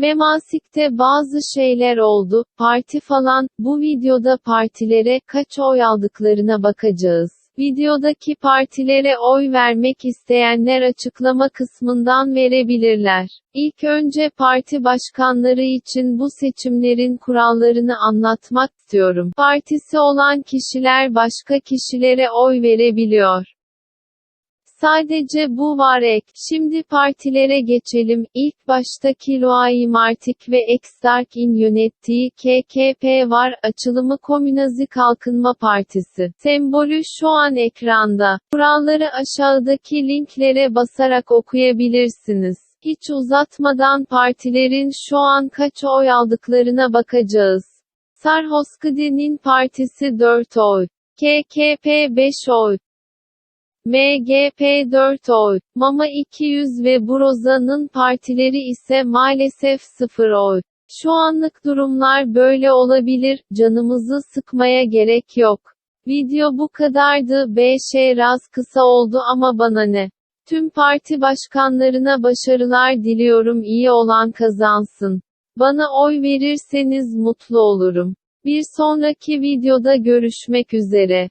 Memasik'te bazı şeyler oldu, parti falan, bu videoda partilere kaç oy aldıklarına bakacağız. Videodaki partilere oy vermek isteyenler açıklama kısmından verebilirler. İlk önce parti başkanları için bu seçimlerin kurallarını anlatmak istiyorum. Partisi olan kişiler başka kişilere oy verebiliyor. Sadece bu var ek. Şimdi partilere geçelim. İlk başta Kiloai Martik ve Exarch'in yönettiği KKP var. Açılımı Komünazi Kalkınma Partisi. Sembolü şu an ekranda. Kuralları aşağıdaki linklere basarak okuyabilirsiniz. Hiç uzatmadan partilerin şu an kaç oy aldıklarına bakacağız. Sarhoskidi'nin partisi 4 oy. KKP 5 oy. MGP 4 oy, Mama 200 ve Broza'nın partileri ise maalesef 0 oy. Şu anlık durumlar böyle olabilir, canımızı sıkmaya gerek yok. Video bu kadardı. BŞ raz kısa oldu ama bana ne? Tüm parti başkanlarına başarılar diliyorum iyi olan kazansın. Bana oy verirseniz mutlu olurum. Bir sonraki videoda görüşmek üzere.